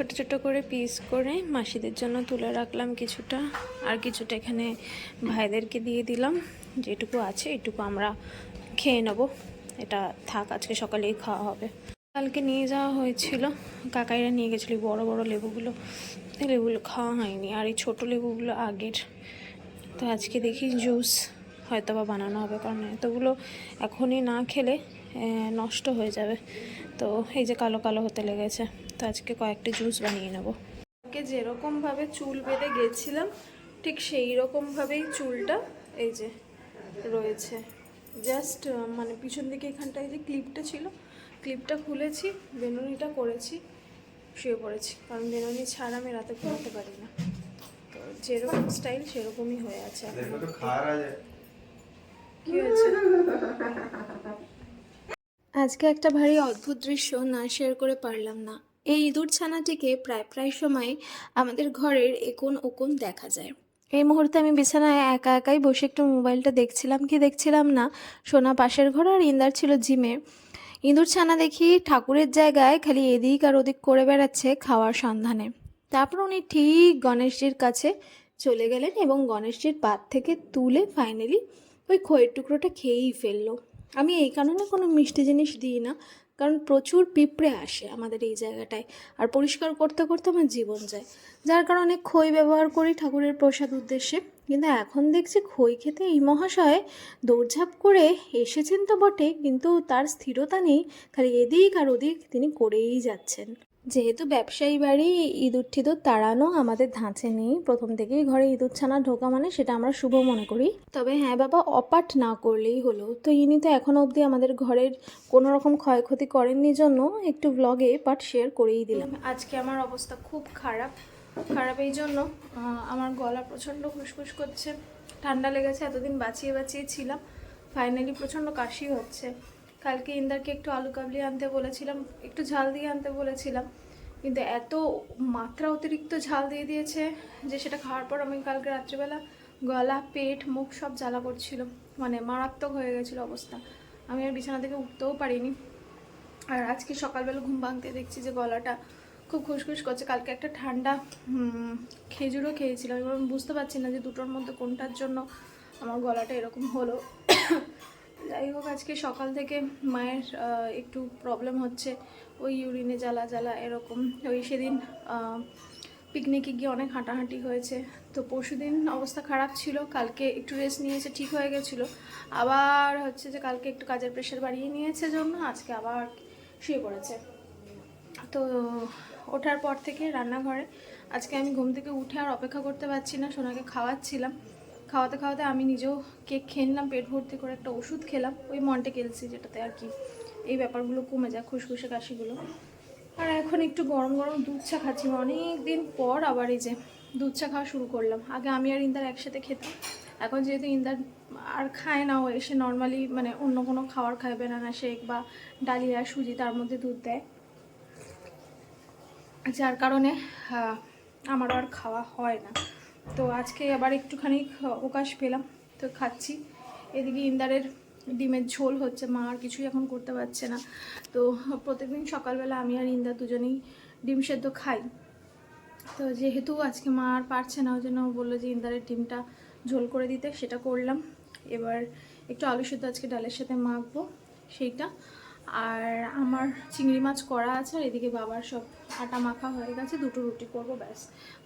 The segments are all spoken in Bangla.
ছোট ছোট করে পিস করে মাসিদের জন্য তুলে রাখলাম কিছুটা। আর কিছুটা এখানে ভাইদেরকে দিয়ে দিলাম। যেটুকু আছে এটুকু আমরা খেয়ে নেব। এটা থাক, আজকে সকালেই খাওয়া হবে। কালকে নিয়ে যাওয়া হয়েছিল। কাকাইরা নিয়ে গেছিল বড় বড় লেবুগুলো। লেবুগুলো খাওয়া হয়নি। আর এই ছোটো লেবুগুলো আগের। তো আজকে দেখি জুস হয়তো বা বানানো হবে, কারণ এতগুলো এখনই না খেলে নষ্ট হয়ে যাবে। তো এই যে কালো কালো হতে লেগেছে। তো আজকে কয়েকটা জুস বানিয়ে নেব। আজকে যেরকমভাবে চুল বেঁধে গেছিলাম ঠিক সেই রকমভাবেই চুলটা এই যে রয়েছে। জাস্ট মানে পিছন দিকে এখানটায় যে ক্লিপটা ছিল ক্লিপটা খুলেছি বেনুনিটা করেছি শুয়ে পড়েছি। কারণ বেনুনি ছাড়া আমি রাতে ঘুমাতে পারি না। তো যেরকম স্টাইল সেরকমই হয়ে আছে কি আজকে একটা ভারী অদ্ভুত দৃশ্য না শেয়ার করে পারলাম না। এই ইঁদুর ছানাটিকে প্রায় প্রায় সময় আমাদের ঘরের একোন ওকোন দেখা যায়। এই মুহূর্তে আমি বিছানায় একা একাই বসে একটু মোবাইলটা দেখছিলাম, কি দেখছিলাম না? সোনা পাশের ঘর আর ইন্দার ছিল জিমে। ইঁদুর ছানা দেখি ঠাকুরের জায়গায় খালি এদিক আর ওদিক করে বেড়াচ্ছে খাওয়ার সন্ধানে। তারপর উনি ঠিক গণেশজির কাছে চলে গেলেন এবং গণেশজির পাত থেকে তুলে ফাইনালি ওই খয়ের টুকরোটা খেয়েই ফেলল। আমি এই কারণে কোনো মিষ্টি জিনিস দিই না কারণ প্রচুর পিঁপড়ে আসে আমাদের এই জায়গাটায় আর পরিষ্কার করতে করতে আমার জীবন যায়। যার কারণে খই ব্যবহার করি ঠাকুরের প্রসাদ উদ্দেশ্যে। কিন্তু এখন দেখছি খই খেতে এই মহাশয় দৌড়ঝাঁপ করে এসেছেন তো বটে, কিন্তু তার স্থিরতা নেই। খালি এদিক আর ওদিক তিনি করেই যাচ্ছেন। যেহেতু ব্যবসায়ী বাড়ি ইঁদুর টিঁদুর তাড়ানো আমাদের ধাঁচে নেই। প্রথম থেকেই ঘরে ইঁদুর ছানা ঢোকা মানে সেটা আমরা শুভ মনে করি। তবে হ্যাঁ বাবা, অপাট না করলেই হলো। তো ইনি তো এখনও অবধি আমাদের ঘরের কোনো রকম ক্ষয়ক্ষতি করেননি জন্য একটু ব্লগে পার্ট শেয়ার করেই দিলাম। আজকে আমার অবস্থা খুব খারাপ। খারাপ এই জন্য আমার গলা প্রচণ্ড খুসখুস করছে। ঠান্ডা লেগেছে, এতদিন বাঁচিয়ে বাঁচিয়ে ছিলাম। ফাইনালি প্রচণ্ড কাশি হচ্ছে। কালকে ইন্দারকে একটু আলু কাবলি আনতে বলেছিলাম, একটু ঝাল দিয়ে আনতে বলেছিলাম, কিন্তু এত মাত্রা অতিরিক্ত ঝাল দিয়ে দিয়েছে যে সেটা খাওয়ার পর আমি কালকে রাত্রিবেলা গলা, পেট, মুখ সব জ্বালা করছিল মানে মারাত্মক হয়ে গেছিল অবস্থা। আমি আর বিছানা থেকে উঠতেও পারিনি। আর আজকে সকালবেলা ঘুম ভাঙতে দেখছি যে গলাটা খুব খুসখুস করছে। কালকে একটা ঠান্ডা খেজুরও খেয়েছিলাম। এবার আমি বুঝতে পারছি না যে দুটোর মধ্যে কোনটার জন্য আমার গলাটা এরকম হলো। যাই হোক, আজকে সকাল থেকে মায়ের একটু প্রবলেম হচ্ছে। ওই ইউরিনে জ্বালা জ্বালা এরকম। ওই সেদিন পিকনিকে গিয়ে অনেক হাঁটাহাঁটি হয়েছে। তো পরশুদিন অবস্থা খারাপ ছিল। কালকে একটু রেস্ট নিয়েছে, ঠিক হয়ে গেছিল। আবার হচ্ছে যে কালকে একটু কাজের প্রেশার বাড়িয়ে নিয়েছে জন্য, আজকে আবার শুয়ে পড়েছে। তো ওঠার পর থেকে রান্নাঘরে, আজকে আমি ঘুম থেকে উঠে আর অপেক্ষা করতে পারছি না, সোনাকে খাওয়াচ্ছিলাম। খাওয়াতে খাওয়াতে আমি নিজেও কেক খেয়ে নিলাম, পেট ভর্তি করে একটা ওষুধ খেলাম, ওই মন্টে কেলসি যেটাতে আর কি। এই ব্যাপারগুলো কমে যায়, খুশখুশে কাশিগুলো। আর এখন একটু গরম গরম দুধ চা খাচ্ছি। অনেক দিন পর আবার এই যে দুধ চা খাওয়া শুরু করলাম। আগে আমি আর ইন্দার একসাথে খেতাম। এখন যেহেতু ইন্দার আর খায় না, ও এসে নর্মালি মানে অন্য কোনো খাবার খায় বেনানা শেক বা ডালিয়া, সুজি, তার মধ্যে দুধ দেয়। যার কারণে আমারও আর খাওয়া হয় না। তো আজকে আবার একটুখানি অবকাশ পেলাম, তো খাচ্ছি। এদিকে ইন্দারের ডিমের ঝোল হচ্ছে, মা আর কিছুই এখন করতে পারছে না। তো প্রত্যেকদিন সকালবেলা আমি আর ইন্দার দুজনেই ডিম সেদ্ধ খাই। তো যেহেতু আজকে মা আর পারছে না, ওই জন্য বলল যে ইন্দারের ডিমটা ঝোল করে দিতে, সেটা করলাম। এবার একটু আলু সেদ্ধ আজকে ডালের সাথে মাখবো, সেইটা। আর আমার চিংড়ি মাছ করা আছে আর এদিকে বাবার সব আটা মাখা হয়ে গেছে, দুটো রুটি করব, ব্যাস।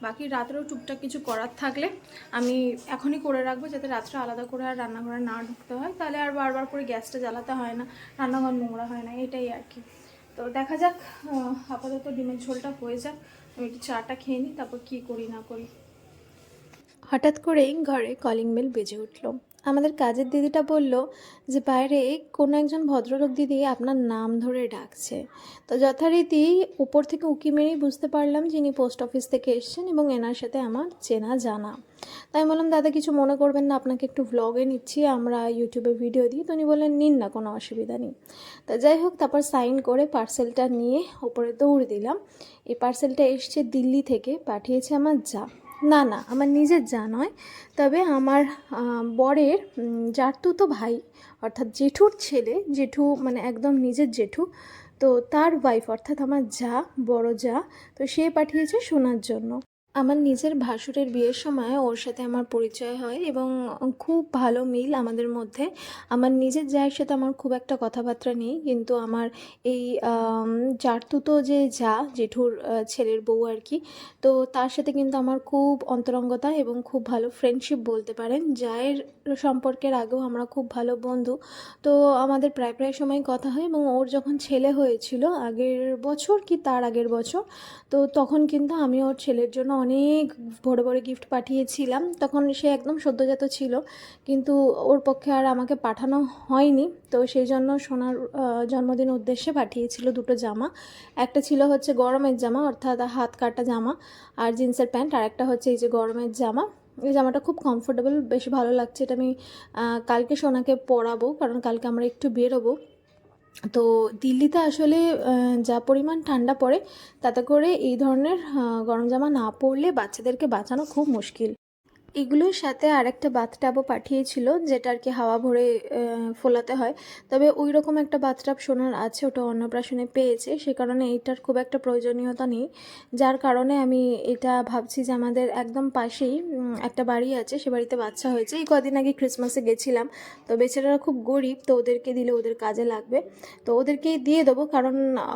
বাকি রাত্রেও টুকটাক কিছু করার থাকলে আমি এখনই করে রাখব যাতে রাত্রে আলাদা করে আর রান্নাঘরে না ঢুকতে হয়। তাহলে আর বারবার করে গ্যাসটা জ্বালাতে হয় না, রান্নাঘর নোংরা হয় না, এটাই আর কি। তো দেখা যাক আপাতত ডিমের ঝোলটা হয়ে যাক। আমি একটু চাটা খেয়ে নিই, তারপর কী করি না করি। হঠাৎ করেই ঘরে কলিং বেল বেজে উঠল। আমাদের কাজের দিদিটা বলল যে, বাইরে কোনো একজন ভদ্রলোক দিদি আপনার নাম ধরে ডাকছে। তো যথারীতি উপর থেকে উঁকি মেরেই বুঝতে পারলাম যিনি পোস্ট অফিস থেকে এসেছেন এবং এনার সাথে আমার চেনা জানা। তাই বললাম, দাদা, কিছু মনে করবেন না, আপনাকে একটু ভ্লগে নিচ্ছি, আমরা ইউটিউবে ভিডিও দিই। তো উনি বললেন, নিন না, কোনো অসুবিধা নেই। তা যাই হোক, তারপর সাইন করে পার্সেলটা নিয়ে ওপরে দৌড় দিলাম। এই পার্সেলটা এসছে দিল্লি থেকে, পাঠিয়েছে আমার যা। না না, আমার নিজের যা নয়। তবে আমার বরের জারতুতো ভাই, অর্থাৎ জেঠুর ছেলে, জেঠু মানে একদম নিজের জেঠু, তো তার ওয়াইফ অর্থাৎ আমার যা, বড় যা, তো সে পাঠিয়েছে শোনার জন্য। আমার নিজের ভাসুরের বিয়ের সময় ওর সাথে আমার পরিচয় হয় এবং খুব ভালো মিল আমাদের মধ্যে। আমার নিজের জায়ের সাথে আমার খুব একটা কথাবার্তা নেই কিন্তু আমার এই আম, জারতুতো যে যা জেঠুর ছেলের বউ আর কি তো তার সাথে কিন্তু আমার খুব অন্তরঙ্গতা এবং খুব ভালো ফ্রেন্ডশিপ বলতে পারেন। জায়ের সম্পর্কের আগেও আমরা খুব ভালো বন্ধু। তো আমাদের প্রায় প্রায় সময় কথা হয় এবং ওর যখন ছেলে হয়েছিল আগের বছর কি তার আগের বছর তো তখন কিন্তু আমি ওর ছেলের জন্য অনেক বড় বড় গিফট পাঠিয়েছিলাম। তখন সে একদম সদ্যজাত ছিল। কিন্তু ওর পক্ষে আর আমাকে পাঠানো হয়নি। তো সেই জন্য সোনার জন্মদিন উদ্দেশ্যে পাঠিয়েছিল দুটো জামা। একটা ছিল হচ্ছে গরমের জামা, অর্থাৎ হাত কাটা জামা আর জিন্সের প্যান্ট। আর একটা হচ্ছে এই যে গরমের জামা। এই জামাটা খুব কমফোর্টেবল বেশ ভালো লাগছে। এটা আমি কালকে সোনাকে পরাবো। কারণ কালকে আমরা একটু বেরোবো। তো দিল্লিতে আসলে যা পরিমাণ ঠান্ডা পড়ে, তাতে করে এই ধরনের গরম জামা না পরলে বাচ্চাদেরকে বাঁচানো খুব মুশকিল। এগুলোর সাথে আরেকটা বাথটাবও পাঠিয়েছিল যেটা আর কি হাওয়া ভরে ফোলাতে হয়। তবে ওই রকম একটা বাথটাব সোনার আছে, ওটা অন্নপ্রাশনে পেয়েছে, সে কারণে এইটার খুব একটা প্রয়োজনীয়তা নেই। যার কারণে আমি এটা ভাবছি যে আমাদের একদম পাশেই একটা বাড়ি আছে, সে বাড়িতে বাচ্চা হয়েছে। এই কদিন আগে ক্রিসমাসে গেছিলাম, তো বেচারারা খুব গরিব, তো ওদেরকে দিলে ওদের কাজে লাগবে। তো ওদেরকেই দিয়ে দেবো, কারণ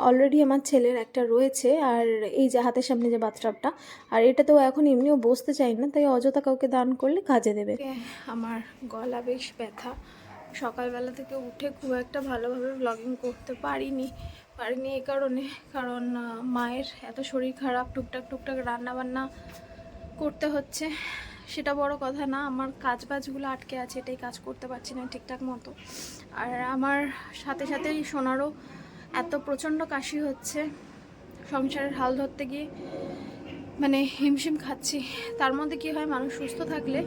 অলরেডি আমার ছেলের একটা রয়েছে, আর এই যে হাতের সামনে যে বাথটাবটা আর এটা তো এখন এমনিও বসতে চাই না, তাই অযথা কাউকে দান করলে কাজে দেবে। আমার গলা বেশ ব্যথা। সকালবেলা থেকে উঠে খুব একটা ভালোভাবে ব্লগিং করতে পারিনি পারিনি এ কারণে। কারণ মায়ের এত শরীর খারাপ, টুকটাক টুকটাক রান্না বান্না করতে হচ্ছে। সেটা বড় কথা না, আমার কাজ বাজগুলো আটকে আছে, এটাই কাজ করতে পারছি না ঠিকঠাক মতো। আর আমার সাথে সাথেই সোনারও এত প্রচণ্ড কাশি হচ্ছে। সংসারের হাল ধরতে গিয়ে মানে হিমশিম খাচ্ছি। তার মধ্যে কি হয়, মানুষ সুস্থ থাকলে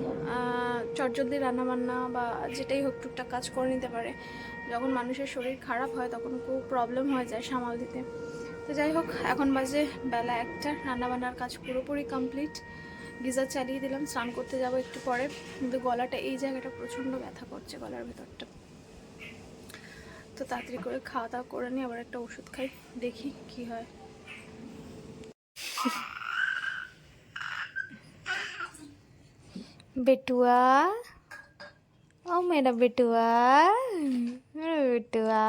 চটজলদি রান্নাবান্না বা যেটাই হোক টুকটাক কাজ করে নিতে পারে। যখন মানুষের শরীর খারাপ হয়, তখন খুব প্রবলেম হয়ে যায় সামাল দিতে। তো যাই হোক, এখন বাজে বেলা একটা, রান্নাবান্নার কাজ পুরোপুরি কমপ্লিট গিজার চালিয়ে দিলাম, স্নান করতে যাব একটু পরে। কিন্তু গলাটা এই জায়গাটা প্রচণ্ড ব্যথা করছে গলার ভেতরটা। তো তাড়াতাড়ি করে খাওয়া দাওয়া করে নিই আবার একটা ওষুধ খাই, দেখি কি হয়। বেটুয়া। ও মেয়েরা বেটুয়া। বেটুয়া।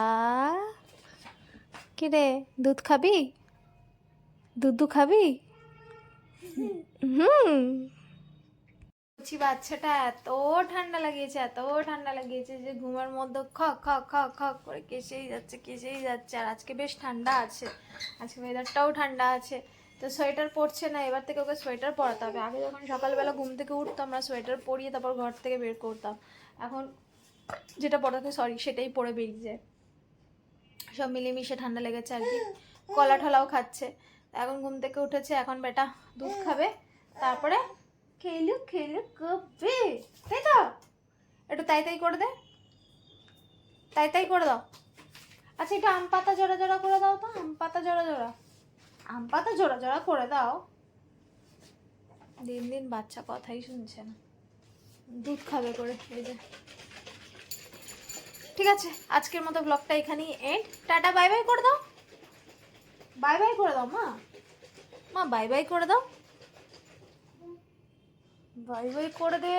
কিরে, দুধ খাবি? দুধ দু খাবি? হুম। বলছি, বাচ্চাটা এত ঠান্ডা লাগিয়েছে, এত ঠান্ডা লাগিয়েছে যে ঘুমের মধ্যে খক খক খক খক করে কেসেই যাচ্ছে কেসেই যাচ্ছে। আর আজকে বেশ ঠান্ডা আছে। আজকে ওয়েদারটাও ঠান্ডা আছে। তো সোয়েটার পরছে না, এবার থেকে ওকে সোয়েটার পরাতে হবে। আগে যখন সকালবেলা ঘুম থেকে উঠতাম, আমরা সোয়েটার পরিয়ে তারপর ঘর থেকে বের করতাম। এখন যেটা পরাতে সরি সেটাই পরে বেরিয়ে যায়। সব মিলেমিশে ঠান্ডা লেগেছে আর কি। কলা ঠলাও খাচ্ছে। এখন ঘুম থেকে উঠেছে, এখন বেটা দুধ খাবে, তারপরে খেলু খেলু কবে তাই তো? একটু তাই তাই করে দে। তাই তাই করে দাও। আচ্ছা এটা আম পাতা জোড়া জোড়া করে দাও তো, আম পাতা জোড়া জোড়া। আম পাতা জোড়া জোড়া করে দাও। দিন দিন বাচ্চা কথাই শুনছে না। দুধ খাবে করে, এই যে। ঠিক আছে, আজকের মতো ব্লগটা এখানেই এন্ড টাটা বাই বাই করে দাও। বাই বাই করে দাও, মা। মা বাই বাই করে দাও। বাই বাই করে দে।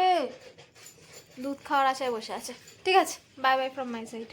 দুধ খাওয়ার আশায় বসে আছে। ঠিক আছে bye bye from my side